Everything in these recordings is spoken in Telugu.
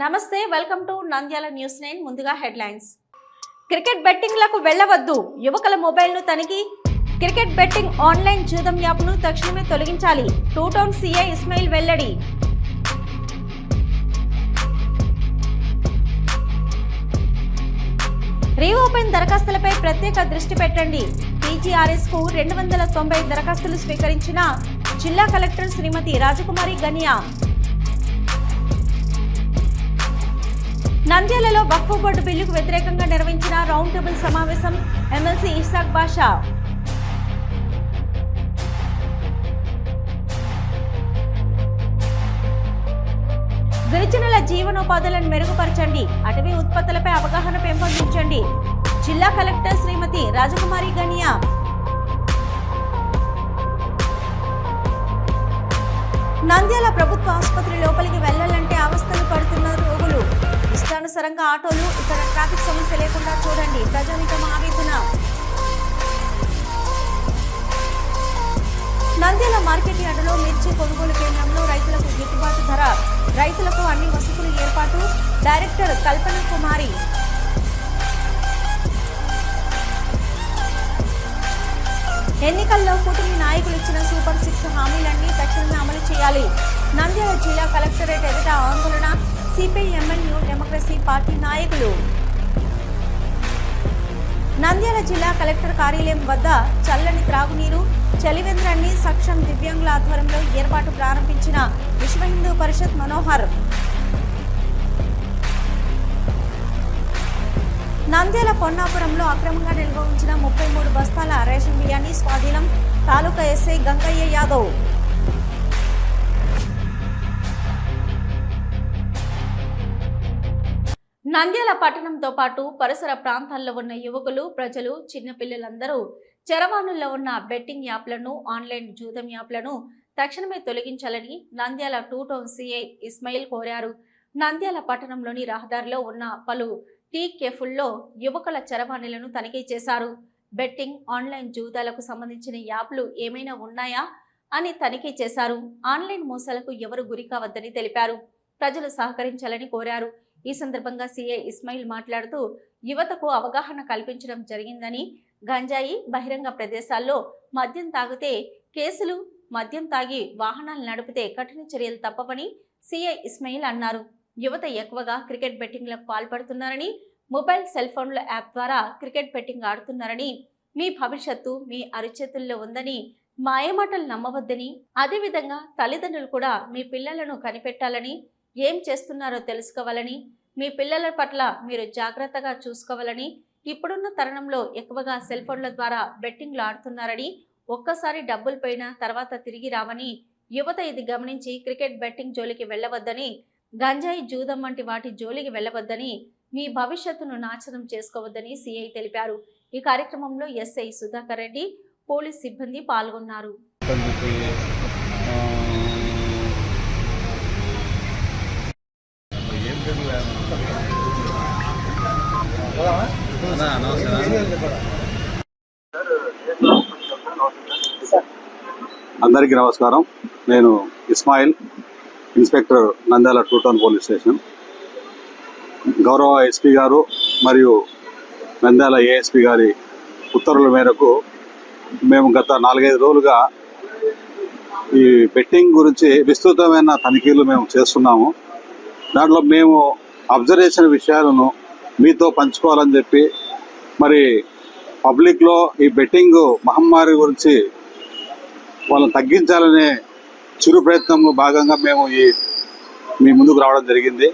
నమస్తే welcome to Nandyal news nine ముందుగా హెడ్లైన్స్. క్రికెట్ బెట్టింగ్లకు వెళ్ళవద్దు. యువకుల మొబైల్ను తనిఖీ. క్రికెట్ బెట్టింగ్ ఆన్లైన్ జూదం యాప్ను తక్షణమే తొలగించాలి. టూ టౌన్ సీఐ ఇస్మాయిల్ వెల్లడి. రీఓపెన్ దరఖాస్తులపై ప్రత్యేక దృష్టి పెట్టండి. పీజీఆర్ఎస్కు రెండు వందల తొంభై దరఖాస్తులు స్వీకరించిన జిల్లా కలెక్టర్ శ్రీమతి రాజకుమారి గనియా. నంద్యాలలో వక్ఫ్ బోర్డు బిల్లుకు వ్యతిరేకంగా నిర్వహించిన రౌండ్ టేబుల్ సమావేశం ఎమ్మెల్సీ ఇషాక్ బాషా. గిరిజనుల జీవనోపాధులను మెరుగుపరచండి అటవీ ఉత్పత్తులపై అవగాహన పెంపొందించండి. జిల్లా కలెక్టర్ శ్రీమతి రాజకుమారి గనియా. నంద్యాల ప్రభుత్వ ఆసుపత్రి లోపలికి వెళ్ళాలంటే అవస్థలు పడుతున్నారు. ఇష్టానుసారంగా ఆటోలు ఇక్కడ ట్రాఫిక్ సమస్య లేకుండా చూడండి. ప్రజానికం ఆవేదన. నంద్యాల మార్కెట్ యార్డులో మిర్చి కొనుగోలు కేంద్రంలో రైతులకు గిట్టుబాటు ధర. రైతులకు అన్ని వసతులు ఏర్పాటు. డైరెక్టర్ కల్పన కుమారి. ఎన్నికల్లో కూటమి నాయకులు ఇచ్చిన సూపర్ సిక్స్ హామీలన్నీ తక్షణమే అమలు చేయాలి. నంద్యాల జిల్లా కలెక్టరేట్ ఎదుట ఆందోళన. సిపిఐఎంఎల్ న్యూ డెమోక్రసీ పార్టీ నాయకులు. నంద్యాల జిల్లా కలెక్టర్ కార్యాలయం వద్ద చల్లని త్రాగునీరు చలివేంద్రాన్ని సక్షం దివ్యాంగుల ఆధ్వర్యంలో ఏర్పాటు ప్రారంభించిన విశ్వ హిందూ పరిషత్ మనోహర్. నంద్యాల పొన్నాపురంలో అక్రమంగా నిల్వ ఉంచిన ముప్పై మూడు బస్తాల రేషన్ బియ్యాన్ని స్వాధీనం తాలూకా ఎస్ఐ గంగయ్య యాదవ్. నంద్యాల పట్టణంతో పాటు పరిసర ప్రాంతాల్లో ఉన్న యువకులు ప్రజలు చిన్నపిల్లలందరూ చరవాణుల్లో ఉన్న బెట్టింగ్ యాప్లను ఆన్లైన్ జూదం యాప్లను తక్షణమే తొలగించాలని Nandyal two town CI Ismail కోరారు. నంద్యాల పట్టణంలోని రహదారిలో ఉన్న పలు టీ కెఫుల్లో యువకుల చరవాణిలను తనిఖీ చేశారు. బెట్టింగ్ ఆన్లైన్ జూదాలకు సంబంధించిన యాప్లు ఏమైనా ఉన్నాయా అని తనిఖీ చేశారు. ఆన్లైన్ మోసాలకు ఎవరు గురి కావద్దని తెలిపారు. ప్రజలు సహకరించాలని కోరారు. ఈ సందర్భంగా సీఏ ఇస్మాయిల్ మాట్లాడుతూ యువతకు అవగాహన కల్పించడం జరిగిందని గంజాయి బహిరంగ ప్రదేశాల్లో మద్యం తాగితే కేసులు మద్యం తాగి వాహనాలు నడిపితే కఠిన చర్యలు తప్పవని సీఏ ఇస్మాయిల్ అన్నారు. యువత ఎక్కువగా క్రికెట్ బెట్టింగ్లకు పాల్పడుతున్నారని మొబైల్ సెల్ ఫోన్ల యాప్ ద్వారా క్రికెట్ బెట్టింగ్ ఆడుతున్నారని మీ భవిష్యత్తు మీ అరిచేతుల్లో ఉందని మాయమాటలు నమ్మవద్దని అదేవిధంగా తల్లిదండ్రులు కూడా మీ పిల్లలను కనిపెట్టాలని ఏం చేస్తున్నారో తెలుసుకోవాలని మీ పిల్లల పట్ల మీరు జాగ్రత్తగా చూసుకోవాలని ఇప్పుడున్న తరుణంలో ఎక్కువగా సెల్ ఫోన్ల ద్వారా బెట్టింగ్లు ఆడుతున్నారని ఒక్కసారి డబ్బులు పోయినా తర్వాత తిరిగి రావని యువత ఇది గమనించి క్రికెట్ బెట్టింగ్ జోలికి వెళ్ళవద్దని గంజాయి జూదం వంటి వాటి జోలికి వెళ్ళవద్దని మీ భవిష్యత్తును నాశనం చేసుకోవద్దని సిఐ తెలిపారు. ఈ కార్యక్రమంలో ఎస్ఐ సుధాకర్ రెడ్డి పోలీస్ సిబ్బంది పాల్గొన్నారు. అందరికీ నమస్కారం. నేను Ismail inspector Nandyal two town police station. గౌరవ ఎస్పీ గారు మరియు నంద్యాల ఏఎస్పీ గారి ఉత్తర్వుల మేరకు మేము గత నాలుగైదు రోజులుగా ఈ బెట్టింగ్ గురించి విస్తృతమైన తనిఖీలు మేము చేస్తున్నాము. దాంట్లో మేము అబ్జర్వ్ చేసిన విషయాలను మీతో పంచుకోవాలని చెప్పి మరి పబ్లిక్లో ఈ బెట్టింగ్ మహమ్మారి గురించి వాళ్ళని తగ్గించాలనే చిరు ప్రయత్నంలో భాగంగా మేము ఈ మీ ముందుకు రావడం జరిగింది.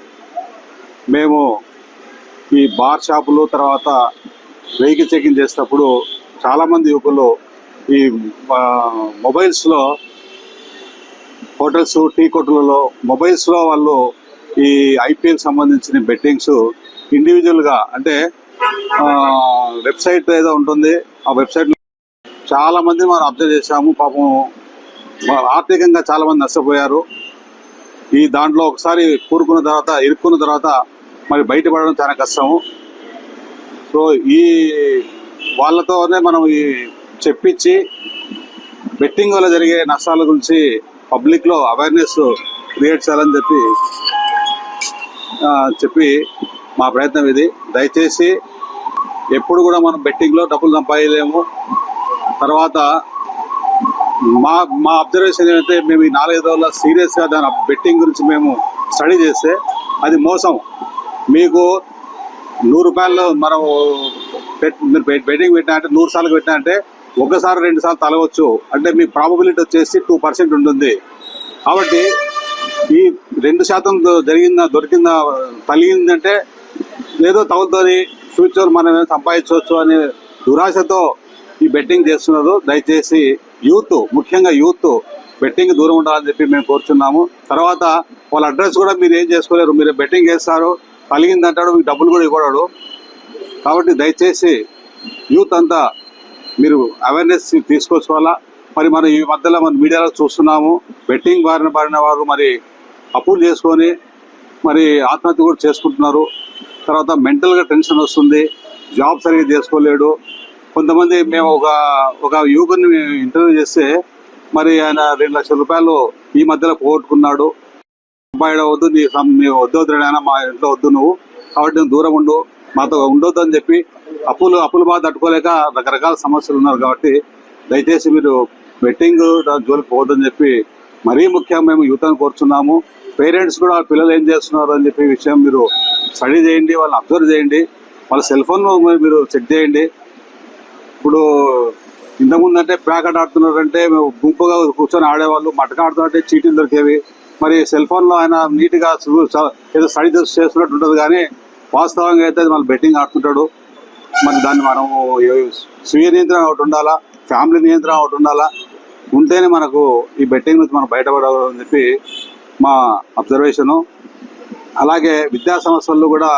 మేము ఈ బార్ షాపులు తర్వాత వెహికల్ చెకింగ్ చేసేటప్పుడు చాలామంది యువకులు ఈ మొబైల్స్లో హోటల్స్ టీ కొట్టులలో మొబైల్స్లో వాళ్ళు ఈ ఐపీఎల్ సంబంధించిన బెట్టింగ్స్ ఇండివిజువల్గా అంటే వెబ్సైట్ ఏదో ఉంటుంది ఆ వెబ్సైట్ చాలా మంది మనం అబ్జర్వ్ చేశాము పాపం ఆర్థికంగా చాలామంది నష్టపోయారు. ఈ దాంట్లో ఒకసారి కూరుకున్న తర్వాత ఇరుక్కున్న తర్వాత మరి బయటపడడం చాలా కష్టము. సో ఈ వాళ్ళతోనే మనం ఈ చెప్పించి బెట్టింగ్ వల్ల జరిగే నష్టాల గురించి పబ్లిక్లో అవేర్నెస్ క్రియేట్ చేయాలని చెప్పి చెప్పి మా ప్రయత్నం ఇది. దయచేసి ఎప్పుడు కూడా మనం బెట్టింగ్లో డబ్బులు సంపాదలేము తర్వాత మా మా అబ్జర్వేషన్ ఏంటంటే మేము ఈ నాలుగైదు రోజుల సీరియస్గా దాని బెట్టింగ్ గురించి మేము స్టడీ చేస్తే అది మోసం. మీకు నూరు రూపాయలు మనం పెట్- మీరు బెట్టింగ్ పెట్టినా అంటే నూరు సార్లు పెట్టినా అంటే ఒకసారి రెండు సార్లు తలవచ్చు. అంటే మీ ప్రాబబిలిటీ వచ్చేసి టూ పర్సెంట్ ఉంటుంది. కాబట్టి ఈ రెండు శాతం జరిగిన జరిగిందా దొరికిందా తగిలిందంటే ఏదో తగులుతుంది ఫ్యూచర్ మనం సంపాదించవచ్చు అనే దురాశతో ఈ బెట్టింగ్ చేస్తున్నారు. దయచేసి యూత్ ముఖ్యంగా యూత్ బెట్టింగ్ దూరం ఉండాలని చెప్పి మేము కోరుచున్నాము. తర్వాత వాళ్ళ అడ్రస్ కూడా మీరు ఏం చేసుకోలేరు. మీరు బెట్టింగ్ చేస్తారు కలిగిందంటాడు మీకు డబ్బులు కూడా ఇవ్వడాడు కాబట్టి దయచేసి యూత్ అంతా మీరు అవేర్నెస్ తీసుకొచ్చుకోవాలా మరి మనం ఈ మధ్యలో మన మీడియాలో చూస్తున్నాము బెట్టింగ్ బారిన బారిన వారు మరి అప్పులు చేసుకొని మరి ఆత్మహత్య కూడా చేసుకుంటున్నారు. తర్వాత మెంటల్గా టెన్షన్ వస్తుంది. జాబ్ సరిగ్గా చేసుకోలేడు. కొంతమంది మేము ఒక ఒక యువకుని ఇంటర్వ్యూ చేస్తే మరి ఆయన రెండు లక్షల రూపాయలు ఈ మధ్యలో పోగొట్టుకున్నాడు. అబ్బాయి వద్దు నీ నీ వద్దు వద్దు మా ఇంట్లో వద్దు నువ్వు. కాబట్టి నువ్వు దూరం ఉండు. మాతో ఉండొద్దు అని చెప్పి అప్పులు అప్పులు బాగా తట్టుకోలేక రకరకాల సమస్యలు ఉన్నారు కాబట్టి దయచేసి మీరు బెట్టింగ్ జోలికి పోవద్దని చెప్పి మరీ ముఖ్యంగా మేము యువతను కోరుచున్నాము. పేరెంట్స్ కూడా పిల్లలు ఏం చేస్తున్నారు అని చెప్పి విషయం మీరు స్టడీ చేయండి వాళ్ళని అబ్జర్వ్ చేయండి వాళ్ళ సెల్ ఫోన్ మీరు చెక్ చేయండి. ఇప్పుడు ఇంతకుముందు అంటే ప్యాకెట్ ఆడుతున్నారంటే మేము గుంపుగా కూర్చొని ఆడేవాళ్ళు మటక ఆడుతుంటే చీటీలు దొరికేవి. మరి సెల్ ఫోన్లో ఆయన నీట్గా ఏదో స్టడీ చేస్తున్నట్టు ఉంటుంది కానీ వాస్తవంగా అయితే అది మళ్ళీ బెట్టింగ్ ఆడుతుంటాడు. మరి దాన్ని మనము స్వీయ నియంత్రణ ఒకటి ఉండాలా ఫ్యామిలీ నియంత్రణ ఒకటి ఉండాలా ఉంటేనే మనకు ఈ బెట్టింగ్ నుంచి మనం బయటపడాలని చెప్పి మా అబ్జర్వేషను అలాగే విద్యా సంస్థల్లో కూడా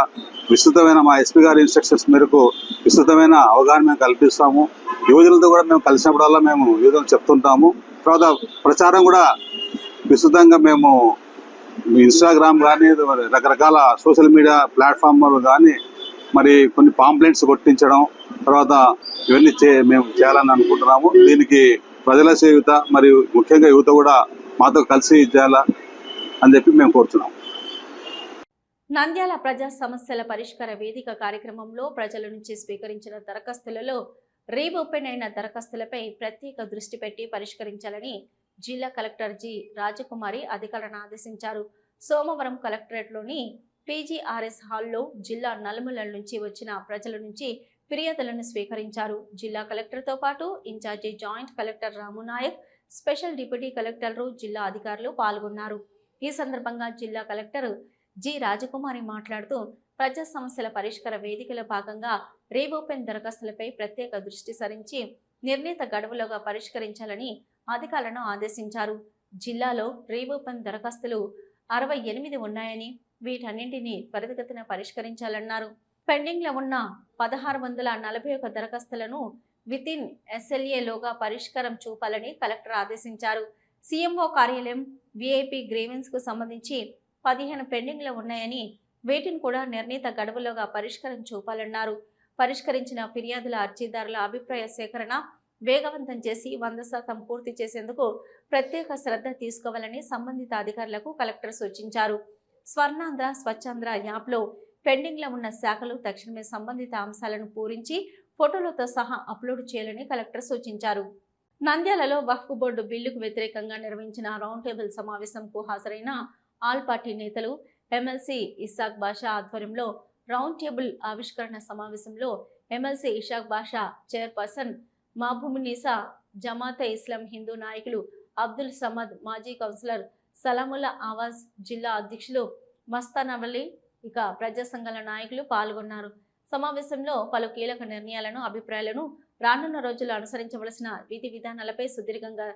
విస్తృతమైన మా ఎస్పీ గారి ఇన్స్ట్రక్షన్స్ మేరకు విస్తృతమైన అవగాహన మేము కల్పిస్తాము. యువజనులతో కూడా మేము కలిసినప్పుడల్లా మేము యువజనం చెప్తుంటాము. తర్వాత ప్రచారం కూడా విస్తృతంగా మేము ఇన్స్టాగ్రామ్ కానీ రకరకాల సోషల్ మీడియా ప్లాట్ఫామ్లు కానీ మరి కొన్ని పాంప్లెంట్స్ కొట్టించడం తర్వాత ఇవన్నీ చే మేము చేయాలని అనుకుంటున్నాము. దీనికి ప్రజల చేయుత మరియు ముఖ్యంగా యువత కూడా మాతో కలిసి చేయాలా అని చెప్పి మేము కోరుతున్నాం నంద్యాల ప్రజా సమస్యల పరిష్కార వేదిక కార్యక్రమంలో ప్రజల నుంచి స్వీకరించిన దరఖాస్తులలో రీఓపెన్ అయిన దరఖాస్తులపై ప్రత్యేక దృష్టి పెట్టి పరిష్కరించాలని జిల్లా కలెక్టర్ జి. రాజకుమారి అధికారులను ఆదేశించారు. సోమవారం కలెక్టరేట్లోని పీజీఆర్ఎస్ హాల్లో జిల్లా నలుమూలల నుంచి వచ్చిన ప్రజల నుంచి ఫిర్యాదులను స్వీకరించారు. జిల్లా కలెక్టర్తో పాటు incharge joint collector Ramunayak special deputy కలెక్టర్లు జిల్లా అధికారులు పాల్గొన్నారు. ఈ సందర్భంగా జిల్లా కలెక్టర్ జి. రాజకుమారి మాట్లాడుతూ ప్రజా సమస్యల పరిష్కార వేదికలో భాగంగా రీఓపెన్ దరఖాస్తులపై ప్రత్యేక దృష్టి సరించి నిర్ణీత గడువులోగా పరిష్కరించాలని అధికారులను ఆదేశించారు. జిల్లాలో రీఓపెన్ దరఖాస్తులు అరవై ఎనిమిది ఉన్నాయని వీటన్నింటినీ త్వరితగతిన పరిష్కరించాలన్నారు. పెండింగ్లో ఉన్న పదహారు వందల నలభై ఒక దరఖాస్తులను వితిన్ ఎస్ఎల్ఏలోగా పరిష్కారం చూపాలని కలెక్టర్ ఆదేశించారు. సీఎంఓ కార్యాలయం విఐపి గ్రేవిన్స్కు సంబంధించి పదిహేను పెండింగ్లో ఉన్నాయని వీటిని కూడా నిర్ణీత గడువులోగా పరిష్కారం చూపాలన్నారు. పరిష్కరించిన ఫిర్యాదుల అర్జీదారుల అభిప్రాయ సేకరణ వేగవంతం చేసి వంద శాతం పూర్తి చేసేందుకు ప్రత్యేక శ్రద్ధ తీసుకోవాలని సంబంధిత అధికారులకు కలెక్టర్ సూచించారు. స్వర్ణాంధ్ర స్వచ్ఛాంధ్ర యాప్లో పెండింగ్లో ఉన్న శాఖలు తక్షణమే సంబంధిత అంశాలను పూరించి ఫోటోలతో సహా అప్లోడ్ చేయాలని కలెక్టర్ సూచించారు. నంద్యాలలో వక్ఫ్ బోర్డు బిల్లుకు వ్యతిరేకంగా నిర్వహించిన రౌండ్ టేబుల్ సమావేశంకు హాజరైన ఆల్ పార్టీ నేతలు ఎమ్మెల్సీ ఇసాక్ బాషా ఆధ్వర్యంలో రౌండ్ టేబుల్ ఆవిష్కరణ సమావేశంలో ఎమ్మెల్సీ ఇషాక్ బాషా చైర్పర్సన్ మహబూబునిసా జమాతే ఇస్లాం హిందూ నాయకులు అబ్దుల్ సమద్ మాజీ కౌన్సిలర్ సలాముల్లా ఆవాజ్ జిల్లా అధ్యక్షులు మస్తాన్ ఇక ప్రజా సంఘాల నాయకులు పాల్గొన్నారు. సమావేశంలో పలు కీలక నిర్ణయాలను అభిప్రాయాలను రానున్న రోజుల్లో అనుసరించవలసిన విధి విధానాలపై సుదీర్ఘంగా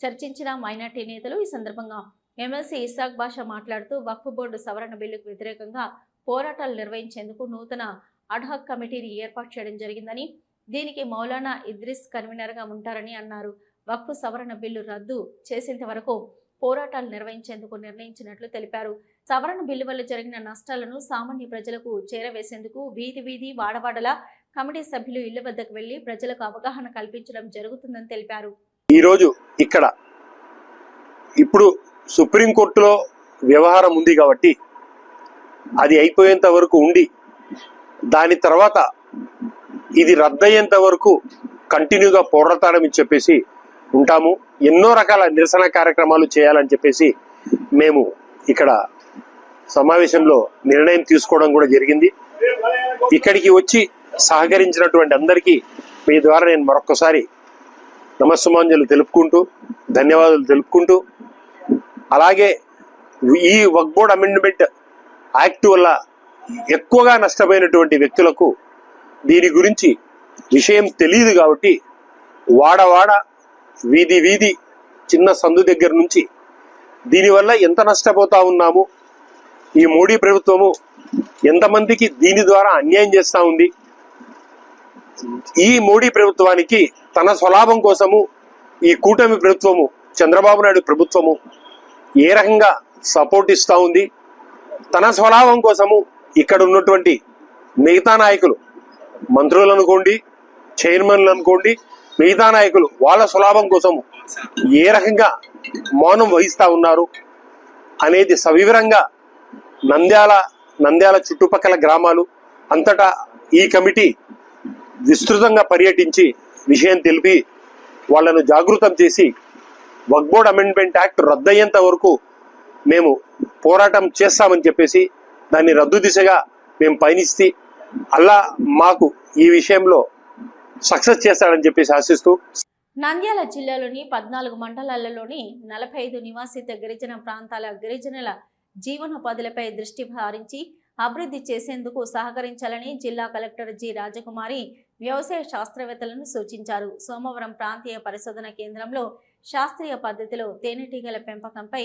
చర్చించిన మైనార్టీ నేతలు ఈ సందర్భంగా ఎమ్మెల్సీ ఇసాక్ బాషా మాట్లాడుతూ వక్ఫ్ బోర్డు సవరణ బిల్లుకు వ్యతిరేకంగా పోరాటాలు నిర్వహించేందుకు నూతన అడ్హాక్ కమిటీని ఏర్పాటు చేయడం జరిగిందని దీనికి మౌలానా ఇద్రిస్ కన్వీనర్గా ఉంటారని అన్నారు. వక్ఫ్ సవరణ బిల్లు రద్దు చేసేంత వరకు పోరాటాలు నిర్వహించేందుకు నిర్ణయించినట్లు తెలిపారు. సవరణ బిల్లు వల్ల జరిగిన నష్టాలను సామాన్య ప్రజలకు చేరవేసేందుకు వీధి వీధి వాడవాడల కమిటీ సభ్యులు ఇళ్ళ వద్దకు వెళ్ళి ప్రజలకు అవగాహన కల్పించడం జరుగుతుందని తెలిపారు. ఈరోజు ఇక్కడ ఇప్పుడు సుప్రీంకోర్టులో వ్యవహారం ఉంది కాబట్టి అది అయిపోయేంత వరకు ఉండి దాని తర్వాత ఇది రద్దయ్యేంత వరకు కంటిన్యూగా పోరాడతాడని చెప్పేసి ఉంటాము. ఎన్నో రకాల నిరసన కార్యక్రమాలు చేయాలని చెప్పేసి మేము ఇక్కడ సమావేశంలో నిర్ణయం తీసుకోవడం కూడా జరిగింది. ఇక్కడికి వచ్చి సహకరించినటువంటి అందరికీ మీ ద్వారా నేను మరొకసారి నమస్సుమాంజలు తెలుపుకుంటూ ధన్యవాదాలు తెలుపుకుంటూ అలాగే ఈ వక్ బోర్డ్ అమెండ్మెంట్ యాక్ట్ వల్ల ఎక్కువగా నష్టపోయినటువంటి వ్యక్తులకు దీని గురించి విషయం తెలియదు కాబట్టి వాడవాడ వీధి వీధి చిన్న సందు దగ్గర నుంచి దీనివల్ల ఎంత నష్టపోతా ఉన్నాము ఈ మోడీ ప్రభుత్వము ఎంతమందికి దీని ద్వారా అన్యాయం చేస్తూ ఉంది? ఈ మోడీ ప్రభుత్వానికి తన స్వలాభం కోసము ఈ కూటమి ప్రభుత్వము చంద్రబాబు నాయుడు ప్రభుత్వము ఏ రకంగా సపోర్ట్ ఇస్తూ ఉంది? తన స్వలాభం కోసము ఇక్కడ ఉన్నటువంటి మిగతా నాయకులు మంత్రులు అనుకోండి చైర్మన్లు అనుకోండి మిగతా నాయకులు వాళ్ళ స్వలాభం కోసము ఏ రకంగా మౌనం వహిస్తూ ఉన్నారు అనేది సవివరంగా నంద్యాల నంద్యాల చుట్టుపక్కల గ్రామాలు అంతటా ఈ కమిటీ విస్తృతంగా పర్యటించి విషయం తెలిపి వాళ్ళను జాగృతం చేసి వక్బోర్డ్ అమెండ్మెంట్ యాక్ట్ రద్దయ్యేంత వరకు మేము పోరాటం చేస్తామని చెప్పేసి దాన్ని రద్దు దిశగా మేము పయనిస్తే అల్లా మాకు ఈ విషయంలో సక్సెస్ చేస్తాడని చెప్పేసి ఆశిస్తూ నంద్యాల జిల్లాలోని పద్నాలుగు మండలాలలోని నలభై ఐదు నివాసిత గిరిజన ప్రాంతాల గిరిజనుల జీవనోపాధులపై దృష్టి సారించి అభివృద్ధి చేసేందుకు సహకరించాలని జిల్లా కలెక్టర్ జి రాజకుమారి వ్యవసాయ శాస్త్రవేత్తలను సూచించారు. సోమవారం ప్రాంతీయ పరిశోధన కేంద్రంలో శాస్త్రీయ పద్ధతిలో తేనెటీగల పెంపకంపై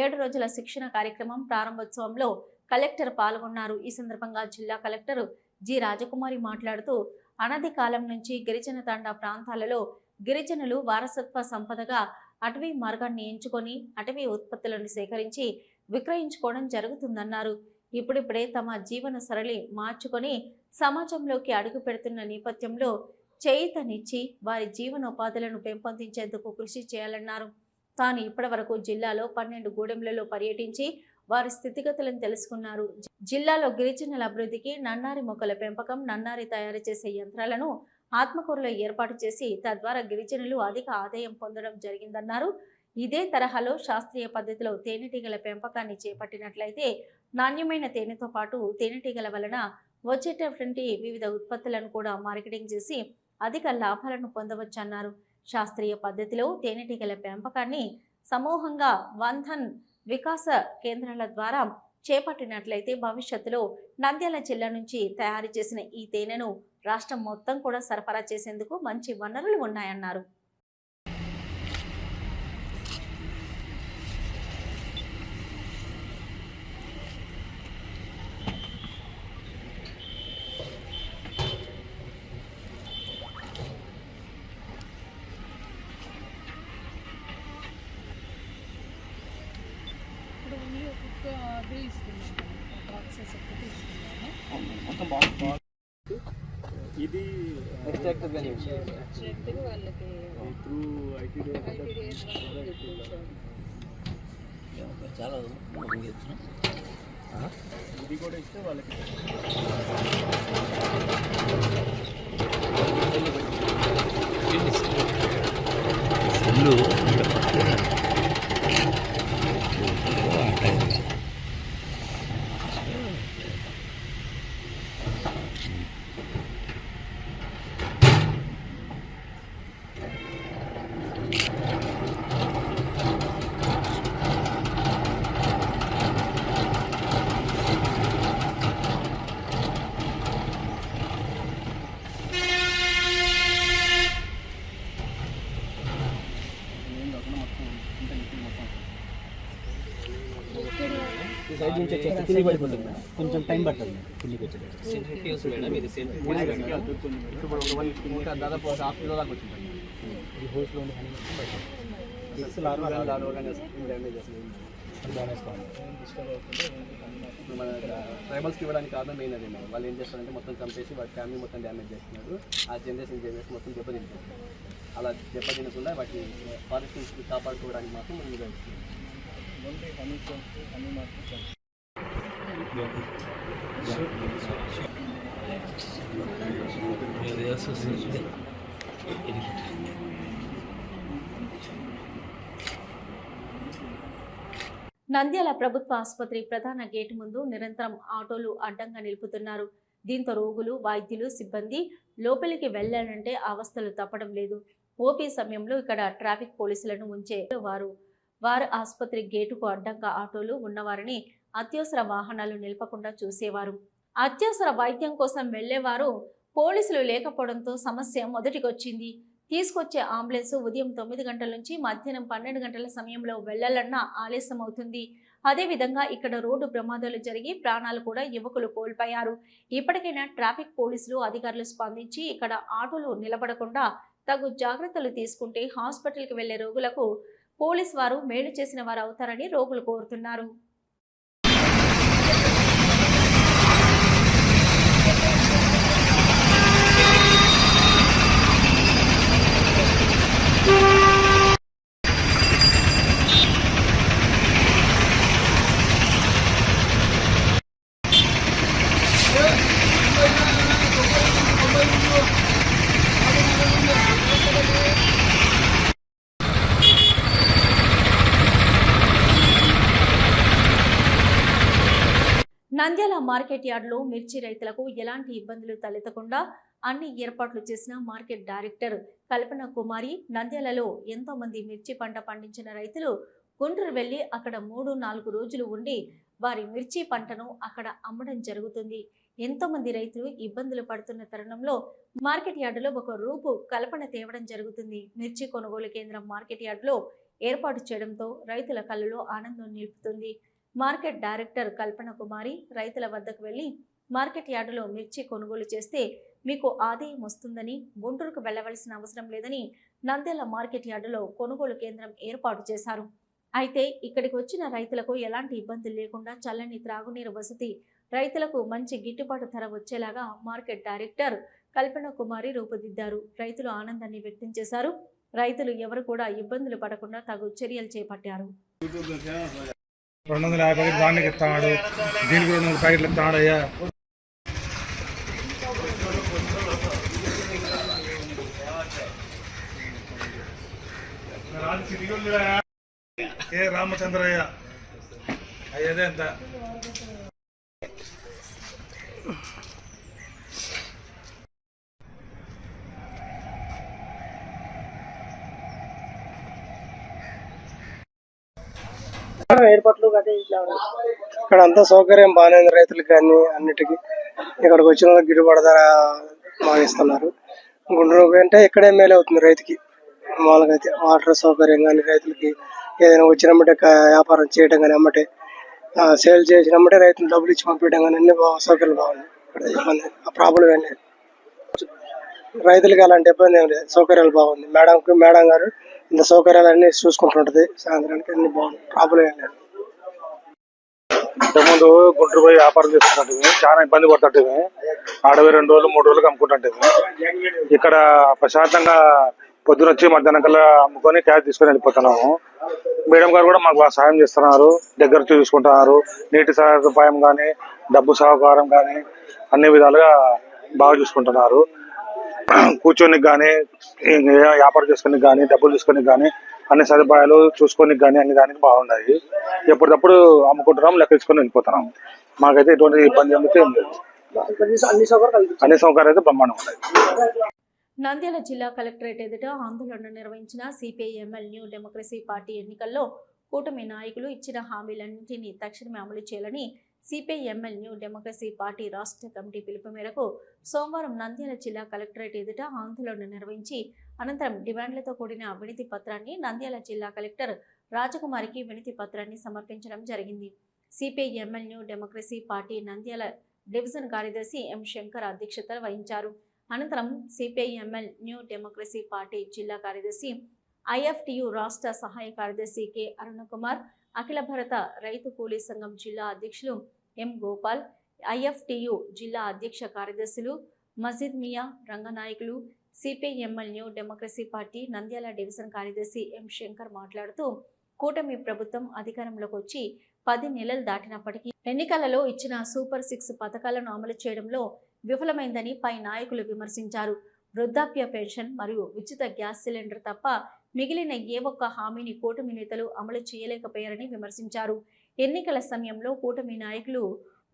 ఏడు రోజుల శిక్షణ కార్యక్రమం ప్రారంభోత్సవంలో కలెక్టర్ పాల్గొన్నారు. ఈ సందర్భంగా జిల్లా కలెక్టర్ జి రాజకుమారి మాట్లాడుతూ అనది కాలం నుంచి గిరిజన తండా ప్రాంతాలలో గిరిజనులు వారసత్వ సంపదగా అటవీ మార్గాన్ని ఎంచుకొని అటవీ ఉత్పత్తులను సేకరించి విక్రయించుకోవడం జరుగుతుందన్నారు. ఇప్పుడిప్పుడే తమ జీవన సరళి మార్చుకొని సమాజంలోకి అడుగు పెడుతున్న నేపథ్యంలో చేయితనిచ్చి వారి జీవనోపాధులను పెంపొందించేందుకు కృషి చేయాలన్నారు. తాను ఇప్పటివరకు జిల్లాలో పన్నెండు గూడెంలలో పర్యటించి వారి స్థితిగతులను తెలుసుకున్నారు. జిల్లాలో గిరిజనుల అభివృద్ధికి నన్నారి మొక్కల పెంపకం నన్నారి తయారు చేసే యంత్రాలను ఆత్మకూరులో ఏర్పాటు చేసి తద్వారా గిరిజనులు అధిక ఆదాయం పొందడం జరిగిందన్నారు. ఇదే తరహాలో శాస్త్రీయ పద్ధతిలో తేనెటీగల పెంపకాన్ని చేపట్టినట్లయితే నాణ్యమైన తేనెతో పాటు తేనెటీగల వలన వచ్చేటటువంటి వివిధ ఉత్పత్తులను కూడా మార్కెటింగ్ చేసి అధిక లాభాలను పొందవచ్చన్నారు. శాస్త్రీయ పద్ధతిలో తేనెటీగల పెంపకాన్ని సమూహంగా వంధన్ వికాస కేంద్రాల ద్వారా చేపట్టినట్లయితే భవిష్యత్తులో నంద్యాల జిల్లా నుంచి తయారు చేసిన ఈ తేనెను రాష్ట్రం మొత్తం కూడా సరఫరా చేసేందుకు మంచి వనరులు ఉన్నాయన్నారు. చాలా వాళ్ళకి ఐటీ ఇది కూడా ఇస్తే వాళ్ళకి సైడ్ నుంచి వచ్చేస్తే కిందికి పడిపోతుంది. మేడం. కొంచెం టైం పడుతుంది కిందికి దాదాపు ఒక హాఫ్ కిలో దాకా వచ్చింది. ఈ హోస్లో ఉండే హనీ మొత్తం మన ట్రైబల్స్కి ఇవ్వడానికి కారణం మెయిన్ అదే మేడం. వాళ్ళు ఏం చేస్తారంటే మొత్తం చంపేసి వాటి ఫ్యామిలీ మొత్తం డ్యామేజ్ చేస్తున్నారు. ఆ జనరేషన్ జనరేషన్ మొత్తం దెబ్బతింటున్నారు అలా దెబ్బతినకుండా వాటి ఫారెస్ట్ కాపాడుకోవడానికి మాత్రం ముందుగా నంద్యాల ప్రభుత్వ ఆసుపత్రి ప్రధాన గేటు ముందు నిరంతరం ఆటోలు అడ్డంగా నిలుపుతున్నారు. దీంతో రోగులు వైద్యులు సిబ్బంది లోపలికి వెళ్ళాలంటే అవస్థలు తప్పడం లేదు. ఓపీ సమయంలో ఇక్కడ ట్రాఫిక్ పోలీసులను ఉంచే వారు వారు ఆసుపత్రి గేటుకు అడ్డంగా ఆటోలు ఉన్నవారిని అత్యవసర వాహనాలు నిలపకుండా చూసేవారు. అత్యవసర వైద్యం కోసం వెళ్ళేవారు పోలీసులు లేకపోవడంతో సమస్య మొదటికొచ్చింది. తీసుకొచ్చే అంబులెన్స్ ఉదయం తొమ్మిది గంటల నుంచి మధ్యాహ్నం పన్నెండు గంటల సమయంలో వెళ్ళాలన్నా ఆలస్యం అవుతుంది అదేవిధంగా ఇక్కడ రోడ్డు ప్రమాదాలు జరిగి ప్రాణాలు కూడా యువకులు కోల్పోయారు. ఇప్పటికైనా ట్రాఫిక్ పోలీసులు అధికారులు స్పందించి ఇక్కడ ఆటోలు నిలబడకుండా తగు జాగ్రత్తలు తీసుకుంటే హాస్పిటల్కి వెళ్ళే రోగులకు పోలీస్ వారు మేలు చేసిన వారు అవుతారని రోగులు కోరుతున్నారు. మార్కెట్ యార్డ్లో మిర్చి రైతులకు ఎలాంటి ఇబ్బందులు తలెత్తకుండా అన్ని ఏర్పాట్లు చేసిన మార్కెట్ డైరెక్టర్ కల్పన కుమారి నంద్యాలలో ఎంతో మంది మిర్చి పంట పండించిన రైతులు గుంటూరు వెళ్ళి అక్కడ మూడు నాలుగు రోజులు ఉండి వారి మిర్చి పంటను అక్కడ అమ్మడం జరుగుతుంది. ఎంతో మంది రైతులు ఇబ్బందులు పడుతున్న తరుణంలో మార్కెట్ యార్డులో ఒక రూపు కల్పన తేవడం జరుగుతుంది. మిర్చి కొనుగోలు కేంద్రం మార్కెట్ యార్డులో ఏర్పాటు చేయడంతో రైతుల కళ్ళలో ఆనందం నిలుపుతుంది. మార్కెట్ డైరెక్టర్ కల్పన కుమారి రైతుల వద్దకు వెళ్ళి మార్కెట్ యార్డులో మిర్చి కొనుగోలు చేస్తే మీకు ఆదాయం వస్తుందని గుంటూరుకు వెళ్ళవలసిన అవసరం లేదని నంద్యాల మార్కెట్ యార్డులో కొనుగోలు కేంద్రం ఏర్పాటు చేశారు. అయితే ఇక్కడికి వచ్చిన రైతులకు ఎలాంటి ఇబ్బందులు లేకుండా చల్లని త్రాగునీరు వసతి రైతులకు మంచి గిట్టుబాటు ధర వచ్చేలాగా మార్కెట్ డైరెక్టర్ కల్పన కుమారి రూపుదిద్దారు. రైతులు ఆనందాన్ని వ్యక్తం చేశారు. రైతులు ఎవరు కూడా ఇబ్బందులు పడకుండా తగు చర్యలు చేపట్టారు. రెండు వందల యాభై ప్యాకెట్ దానికి ఇస్తాడు. దీనికి రెండు వందల ప్యాకెట్లు ఇస్తాడు అయ్యా ఏ రామచంద్రయ్య? అంత. ఎంత ఇక్కడ అంతా సౌకర్యం బాగానే ఉంది రైతులకు కానీ అన్నిటికీ. ఇక్కడికి వచ్చిన వాళ్ళకి గిట్టుబాటు ధర బాగా ఇస్తున్నారు గుంటూరు అంటే ఇక్కడే మేలు అవుతుంది రైతుకి. మామూలుగా అయితే వాటర్ సౌకర్యం కానీ రైతులకి ఏదైనా వచ్చినమ్మటే వ్యాపారం చేయడం కానీ అమ్మటే సేల్ చేసినమ్మటే రైతులు డబ్బులు ఇచ్చి పంపించడం కానీ అన్ని సౌకర్యాలు బాగున్నాయి. ఇక్కడ ఇబ్బంది ఆ ప్రాబ్లం ఏం లేదు. రైతులకి అలాంటి ఇబ్బంది ఏం లేదు. సౌకర్యాలు బాగుంది మేడంకి మేడం గారు ఇంత సౌకర్యాలు అన్ని చూసుకుంటుంటది సాయంత్రానికి అన్ని బాగుంది ప్రాబ్లం ఏం లేదు. ఇంతకుముందు గుంటూరు పోయి వ్యాపారం చేసుకుంటే చాలా ఇబ్బంది పడుతుంటే ఆడవి రెండు రోజులు మూడు రోజులు అమ్ముకుంటుంటే ఇక్కడ ప్రశాంతంగా పొద్దున వచ్చి మధ్యాహ్నం కల్లా అమ్ముకొని క్యాష్ తీసుకొని వెళ్ళిపోతున్నాము. మేడం గారు కూడా మాకు సహాయం సాయం చేస్తున్నారు. దగ్గర చూసుకుంటున్నారు. నీటి సదుపాయం కానీ డబ్బు సహకారం కానీ అన్ని విధాలుగా బాగా చూసుకుంటున్నారు. కూర్చొని కానీ వ్యాపారం చేసుకుని కానీ డబ్బులు తీసుకొని కానీ అన్ని సదుపాయాలు చూసుకొని కానీ అన్ని దానికి బాగున్నాయి. ఎప్పటికప్పుడు అమ్ముకుంటున్నాం లెక్కించుకొని వెళ్ళిపోతున్నాం. మాకైతే ఎటువంటి ఇబ్బంది అయితే ఏం లేదు. అన్ని సౌకర్యాలు అయితే బ్రహ్మాండం ఉన్నాయి. నంద్యాల జిల్లా కలెక్టరేట్ ఎదుట ఆందోళన నిర్వహించిన సిపిఐఎంఎల్ న్యూ డెమోక్రసీ పార్టీ ఎన్నికల్లో కూటమి నాయకులు ఇచ్చిన హామీలన్నింటినీ తక్షణమే అమలు చేయాలని సిపిఐఎంఎల్ న్యూ డెమోక్రసీ పార్టీ రాష్ట్ర కమిటీ పిలుపు మేరకు సోమవారం నంద్యాల జిల్లా కలెక్టరేట్ ఎదుట ఆందోళన నిర్వహించి అనంతరం డిమాండ్లతో కూడిన వినతి పత్రాన్ని నంద్యాల జిల్లా కలెక్టర్ రాజకుమారికి వినతి పత్రాన్ని సమర్పించడం జరిగింది. CPIML new democracy party Nandyal division కార్యదర్శి ఎం శంకర్ అధ్యక్షత వహించారు. అనంతరం సిపిఐఎంఎల్ న్యూ డెమోక్రసీ పార్టీ జిల్లా కార్యదర్శి ఐఎఫ్టియు రాష్ట్ర సహాయ కార్యదర్శి కె అరుణకుమార్ అఖిల భారత రైతు కూలీ సంఘం జిల్లా అధ్యక్షులు ఎం గోపాల్ ఐఎఫ్టియు జిల్లా అధ్యక్ష కార్యదర్శులు Majid Miya Ranganayakulu CPIML new democracy party Nandyal division కార్యదర్శి ఎం శంకర్ మాట్లాడుతూ కూటమి ప్రభుత్వం అధికారంలోకి వచ్చి పది నెలలు దాటినప్పటికీ ఎన్నికలలో ఇచ్చిన సూపర్ సిక్స్ పథకాలను అమలు చేయడంలో విఫలమైందని పై నాయకులు విమర్శించారు. వృద్ధాప్య పెన్షన్ మరియు ఉచిత గ్యాస్ సిలిండర్ తప్ప మిగిలిన ఏ ఒక్క హామీని కూటమి నేతలు అమలు చేయలేకపోయారని విమర్శించారు. ఎన్నికల సమయంలో కూటమి నాయకులు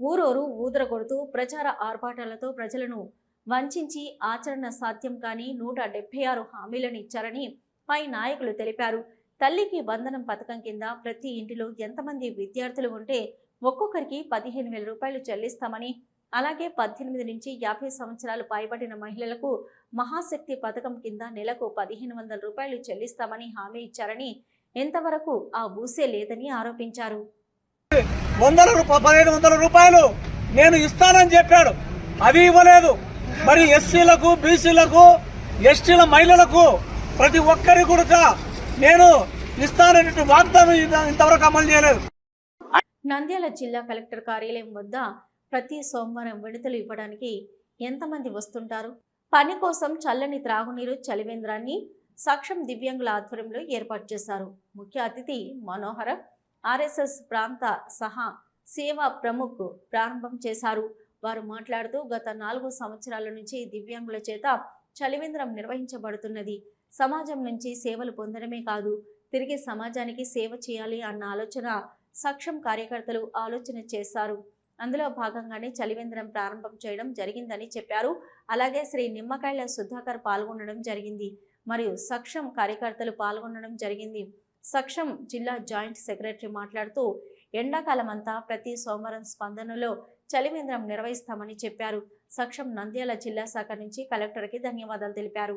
ఊరోరు ఊదరగొడుతూ ప్రచార ఆర్భాటాలతో ప్రజలను వంచించి ఆచరణ సాధ్యం కాని నూట డెబ్బై ఆరు హామీలను ఇచ్చారని పై నాయకులు తెలిపారు. తల్లికి బంధనం పథకం కింద ప్రతి ఇంటిలో ఎంతమంది విద్యార్థులు ఉంటే ఒక్కొక్కరికి పదిహేను వేల రూపాయలు చెల్లిస్తామని అలాగే పద్దెనిమిది నుంచి యాభై సంవత్సరాలు పైబడిన మహిళలకు మహాశక్తి పథకం కింద నెలకు పదిహేను వందల రూపాయలు చెల్లిస్తామని హామీ ఇచ్చారని ఎంతవరకు ఆ ఊసే లేదని ఆరోపించారు. వందల రూపాయలు పదిహేను వందల రూపాయలు నేను ఇస్తానని చెప్పాడు. అవి ఇవ్వలేదు. మరి ఎస్సీలకు బీసీలకు ఎస్టీల మహిళలకు ప్రతి ఒక్కరి కూడా నేను ఇస్తానని వాగ్దానం ఇంతవరకు అమలు చేయలేదు. నంద్యాల జిల్లా కలెక్టర్ కార్యాలయం వద్ద ప్రతి సోమవారం విడతలు ఇవ్వడానికి ఎంతమంది వస్తుంటారు? పని కోసం చల్లని త్రాగునీరు చలివేంద్రాన్ని సాక్ష్యం దివ్యాంగుల ఆధ్వర్యంలో ఏర్పాటు చేశారు. ముఖ్య అతిథి మనోహర ఆర్ఎస్ఎస్ ప్రాంత సహా సేవా ప్రముఖ్ ప్రారంభం చేశారు. వారు మాట్లాడుతూ గత నాలుగు సంవత్సరాల నుంచి దివ్యాంగుల చేత చలివేంద్రం నిర్వహించబడుతున్నది. సమాజం నుంచి సేవలు పొందడమే కాదు తిరిగి సమాజానికి సేవ చేయాలి అన్న ఆలోచన సక్షం కార్యకర్తలు ఆలోచన చేశారు. అందులో భాగంగానే చలివేంద్రం ప్రారంభం చేయడం జరిగిందని చెప్పారు. అలాగే శ్రీ నిమ్మకాయల సుధాకర్ పాల్గొనడం జరిగింది. మరియు సక్షం కార్యకర్తలు పాల్గొనడం జరిగింది. సక్షం జిల్లా జాయింట్ సెక్రటరీ మాట్లాడుతూ ఎండాకాలం అంతా ప్రతి సోమవారం స్పందనలో చలివేంద్రం నిర్వహిస్తామని చెప్పారు. సక్షం నంద్యాల జిల్లా శాఖ నుంచి కలెక్టర్కి ధన్యవాదాలు తెలిపారు.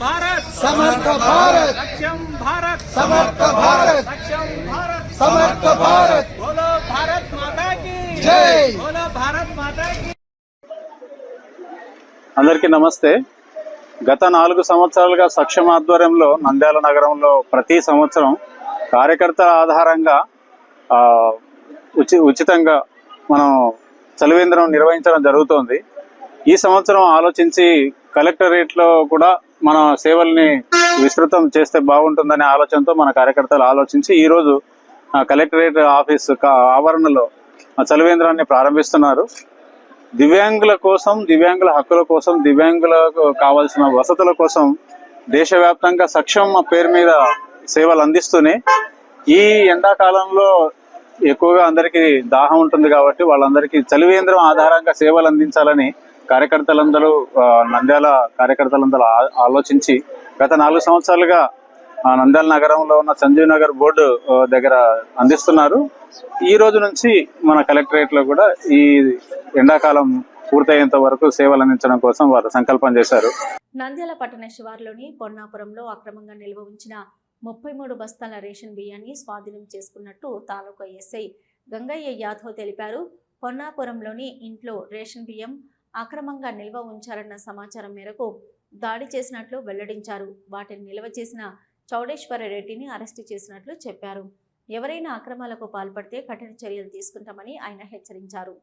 భారత్ సమర్థ భారత్ లక్ష్యం భారత్ సమర్థ భారత్ లక్ష్యం భారత్ సమర్థ భారత్ బోలో భారత్ మాతా की। జై బోలో భారత్ మాతా की। అందరికీ నమస్తే. గత నాలుగు సంవత్సరాలుగా సక్షమ ఆధ్వర్యంలో నంద్యాల నగరంలో ప్రతి సంవత్సరం కార్యకర్తల ఆధారంగా ఆ, ఉచి ఉచితంగా మనం చలివేంద్రం నిర్వహించడం జరుగుతోంది. ఈ సంవత్సరం ఆలోచించి కలెక్టరేట్లో కూడా మన సేవల్ని విస్తృతం చేస్తే బాగుంటుందనే ఆలోచనతో మన కార్యకర్తలు ఆలోచించి ఈరోజు కలెక్టరేట్ ఆఫీస్ కా- ఆవరణలో చలివేంద్రాన్ని ప్రారంభిస్తున్నారు. దివ్యాంగుల కోసం దివ్యాంగుల హక్కుల కోసం దివ్యాంగులకు కావాల్సిన వసతుల కోసం దేశవ్యాప్తంగా సక్షమ పేరు మీద సేవలు అందిస్తూనే ఈ ఎండాకాలంలో ఎక్కువగా అందరికీ దాహం ఉంటుంది కాబట్టి వాళ్ళందరికీ చలివేంద్రం ఆధారంగా సేవలు అందించాలని కార్యకర్తలందరూ నంద్యాల కార్యకర్తలందరూ ఆ- ఆలోచించి గత నాలుగు సంవత్సరాలుగా ఆ, నంద్యాల నగరంలో ఉన్న సంజీవ్ నగర్ బోర్డు దగ్గర అందిస్తున్నారు. ఈ రోజు నుంచి మన కలెక్టరేట్లో కూడా ఈ ఎండాకాలం పూర్తయ్యేంత వరకు సేవలు అందించడం కోసం వారు సంకల్పం చేశారు. నంద్యాల పట్టణ శివార్లోని పొన్నాపురంలో అక్రమంగా నిల్వ ఉంచిన ముప్పై మూడు బస్తాల రేషన్ బియ్యాన్ని స్వాధీనం చేసుకున్నట్టు తాలూకా ఎస్ఐ గంగయ్య యాదవ్ తెలిపారు. పొన్నాపురంలోని ఇంట్లో రేషన్ బియ్యం అక్రమంగా నిల్వ ఉంచారన్న సమాచారం మేరకు దాడి చేసినట్లు వెల్లడించారు. వాటిని నిల్వ చేసిన చౌడేశ్వర రెడ్డిని అరెస్టు చేసినట్లు చెప్పారు. ఎవరైనా అక్రమాలకు పాల్పడితే కఠిన చర్యలు తీసుకుంటామని ఆయన హెచ్చరించారు.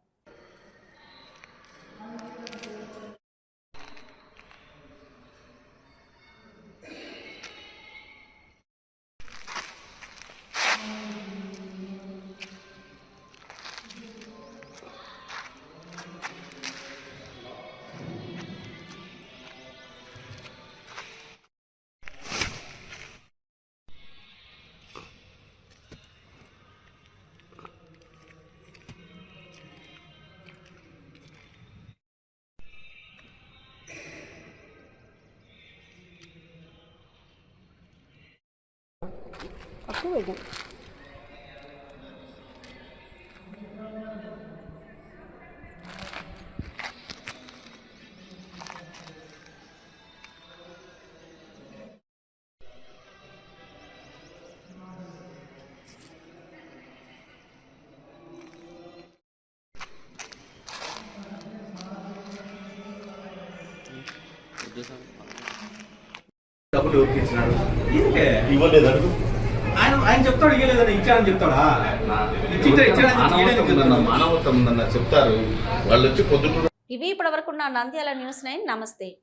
아, 뭐야 이거 డబ్బులు ఇచ్చినారు ఇవ్వలేదు అనుకో ఇచ్చాడని చెప్తాడా ఇచ్చాడని మానవత్వం ఉందన్న మానవత్వం చెప్తారు. వాళ్ళు వచ్చి పొద్దుట ఇవి ఇప్పటివరకున్న నంద్యాల న్యూస్ నైన్. నమస్తే.